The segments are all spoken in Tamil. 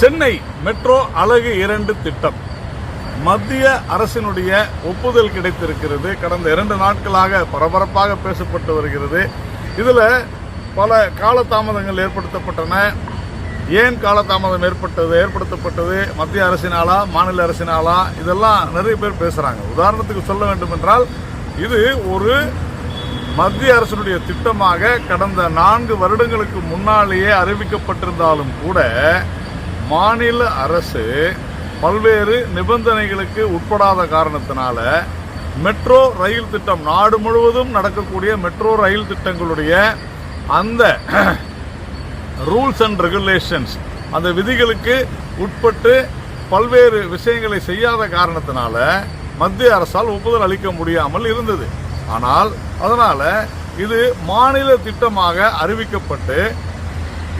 சென்னை மெட்ரோ அழகு இரண்டு திட்டம். மத்திய அரசினுடைய ஒப்புதல் கிடைத்திருக்கிறது. கடந்த இரண்டு நாட்களாக பரபரப்பாக பேசப்பட்டு வருகிறது. இதில் பல காலதாமதங்கள் ஏற்படுத்தப்பட்டன. ஏன் காலதாமதம் ஏற்பட்டது ஏற்படுத்தப்பட்டது? மத்திய அரசினாலா மாநில அரசினாலா? இதெல்லாம் நிறைய பேர் பேசுகிறாங்க உதாரணத்துக்கு சொல்ல வேண்டும் என்றால் இது ஒரு மத்திய அரசினுடைய திட்டமாக கடந்த நான்கு வருடங்களுக்கு முன்னாலேயே அறிவிக்கப்பட்டிருந்தாலும் கூட மாநில அரசு பல்வேறு நிபந்தனைகளுக்கு உட்படாத காரணத்தினால மெட்ரோ ரயில் திட்டம் நாடு முழுவதும் நடக்கக்கூடிய மெட்ரோ ரயில் திட்டங்களுடைய அந்த ரூல்ஸ் அண்ட் ரெகுலேஷன்ஸ் அந்த விதிகளுக்கு உட்பட்டு பல்வேறு விஷயங்களை செய்யாத காரணத்தினால மத்திய அரசால் ஒப்புதல் அளிக்க முடியாமல் இருந்தது. ஆனால் அதனால் இது மாநில திட்டமாக அறிவிக்கப்பட்டு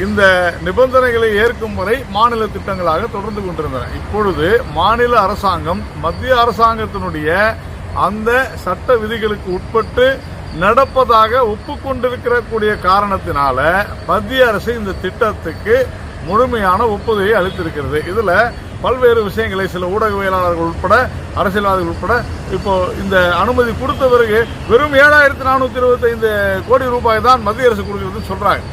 இந்த நிபந்தனைகளை ஏற்கும் வரை மாநில திட்டங்களாக தொடர்ந்து கொண்டிருந்தன. இப்பொழுது மாநில அரசாங்கம் மத்திய அரசாங்கத்தினுடைய அந்த சட்ட விதிகளுக்கு உட்பட்டு நடப்பதாக ஒப்புக்கொண்டிருக்கக்கூடிய காரணத்தினால மத்திய அரசு இந்த திட்டத்துக்கு முழுமையான ஒப்புதையை அளித்திருக்கிறது. இதுல பல்வேறு விஷயங்களை சில ஊடகவியலாளர்கள் உட்பட அரசியல்வாதிகள் உட்பட இப்போ இந்த அனுமதி கொடுத்த பிறகு வெறும் ஏழாயிரத்தி நானூத்தி இருபத்தைந்து கோடி ரூபாய் தான் மத்திய அரசு கொடுக்கிறதுன்னு சொல்றாங்க.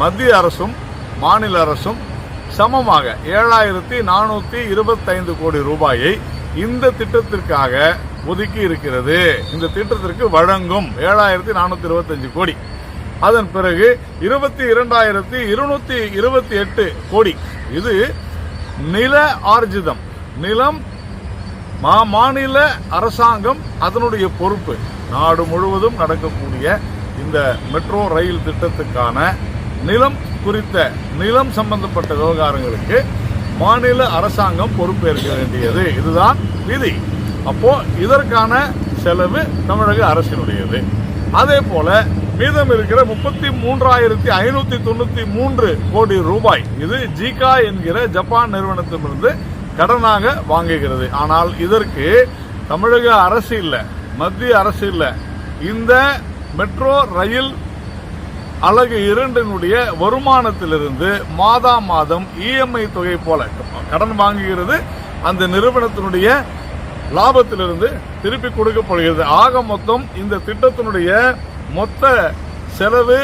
மத்திய அரசும் மாநில அரசும் சமமாக ஏழாயிரத்தி நானூத்தி இருபத்தைந்து கோடி ரூபாயை இந்த திட்டத்திற்காக ஒதுக்கி இருக்கிறது. இந்த திட்டத்திற்கு வழங்கும் ஏழாயிரத்தி நானூத்தி இருபத்தஞ்சு கோடி. அதன் பிறகு இருபத்தி இரண்டாயிரத்தி இருநூத்தி இருபத்தி எட்டு கோடி. இது நில ஆர்ஜிதம். நிலம் மா மாநில அரசாங்கம் அதனுடைய பொறுப்பு. நாடு முழுவதும் நடக்கக்கூடிய இந்த மெட்ரோ ரயில் திட்டத்துக்கான நிலம் குறித்த நிலம் சம்பந்தப்பட்ட விவகாரங்களுக்கு மாநில அரசாங்கம் பொறுப்பேற்க வேண்டியது. இதுதான் விதி. அப்போ இதற்கான செலவு தமிழக அரசினுடையது. அதே போல மீதம் இருக்கிற முப்பத்தி மூன்றாயிரத்தி ஐநூத்தி தொண்ணூத்தி மூன்று கோடி ரூபாய் இது ஜிகா என்கிற ஜப்பான் நிறுவனத்திலிருந்து கடனாக வாங்குகிறது. ஆனால் இதற்கு தமிழக அரசு இல்லை மத்திய அரசு இல்லை. இந்த மெட்ரோ ரயில் அழகு இரண்டினுடைய வருமானத்திலிருந்து மாதா மாதம் இஎம்ஐ தொகை போல கடன் வாங்குகிறது. அந்த நிறுவனத்தினுடைய லாபத்திலிருந்து திருப்பி கொடுக்கப்படுகிறது. ஆக மொத்தம் இந்த திட்டத்தினுடைய மொத்த செலவு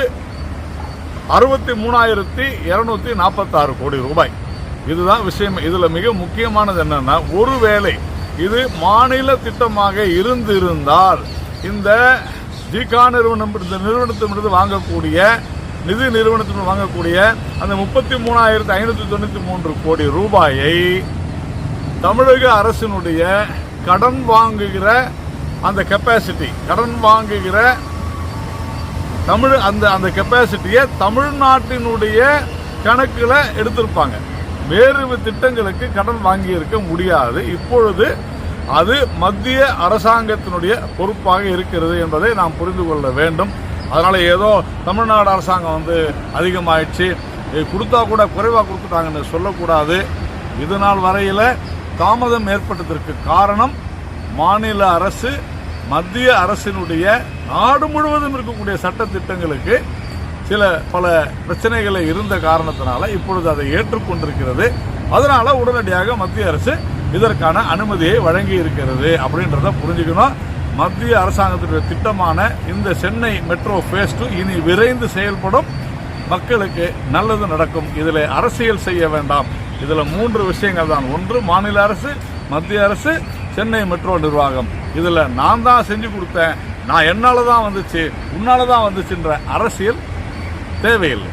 அறுபத்தி மூணாயிரத்தி இருநூத்தி நாற்பத்தாறு கோடி ரூபாய். இதுதான் விஷயம். இதுல மிக முக்கியமானது என்னன்னா ஒருவேளை இது மாநில திட்டமாக இருந்திருந்தால் இந்த ஜிகா நிறுவனம் இந்த நிறுவனத்திலிருந்து வாங்கக்கூடிய நிதி நிறுவனத்திலிருந்து வாங்கக்கூடிய அந்த முப்பத்தி மூணாயிரத்தி ஐநூற்றி தொண்ணூற்றி மூன்று கோடி ரூபாயை தமிழக அரசினுடைய கடன் வாங்குகிற அந்த கெப்பாசிட்டி கடன் வாங்குகிற தமிழ் அந்த அந்த கெப்பாசிட்டியை தமிழ்நாட்டினுடைய கணக்கில் எடுத்திருப்பாங்க. வேறு திட்டங்களுக்கு கடன் வாங்கியிருக்க முடியாது. இப்பொழுது அது மத்திய அரசாங்கத்தினுடைய பொறுப்பாக இருக்கிறது என்பதை நாம் புரிந்து கொள்ள வேண்டும். அதனால் ஏதோ தமிழ்நாடு அரசாங்கம் வந்து அதிகமாகிடுச்சு கொடுத்தா கூட குறைவாக கொடுத்துட்டாங்கன்னு சொல்லக்கூடாது. இது நாள் வரையில் தாமதம் ஏற்பட்டதற்கு காரணம் மாநில அரசு மத்திய அரசினுடைய நாடு முழுவதும் இருக்கக்கூடிய சட்ட திட்டங்களுக்கு சில பல பிரச்சனைகளை இருந்த காரணத்தினால இப்பொழுது அதை ஏற்றுக்கொண்டிருக்கிறது. அதனால உடனடியாக மத்திய அரசு இதற்கான அனுமதியை வழங்கி இருக்கிறது அப்படின்றத புரிஞ்சுக்கணும். மத்திய அரசாங்கத்தினுடைய திட்டமான இந்த சென்னை மெட்ரோ ஃபேஸ் டூ இனி விரைந்து செயல்படும். மக்களுக்கு நல்லது நடக்கும். இதில் அரசியல் செய்ய வேண்டாம். இதில் மூன்று விஷயங்கள் தான். ஒன்று மாநில அரசு மத்திய அரசு சென்னை மெட்ரோ நிர்வாகம். இதில் நான் தான் செஞ்சு கொடுத்தேன். நான் என்னால் தான் வந்துச்சு. உன்னால தான் வந்துச்சுன்ற அரசியல் தேவையில்லை.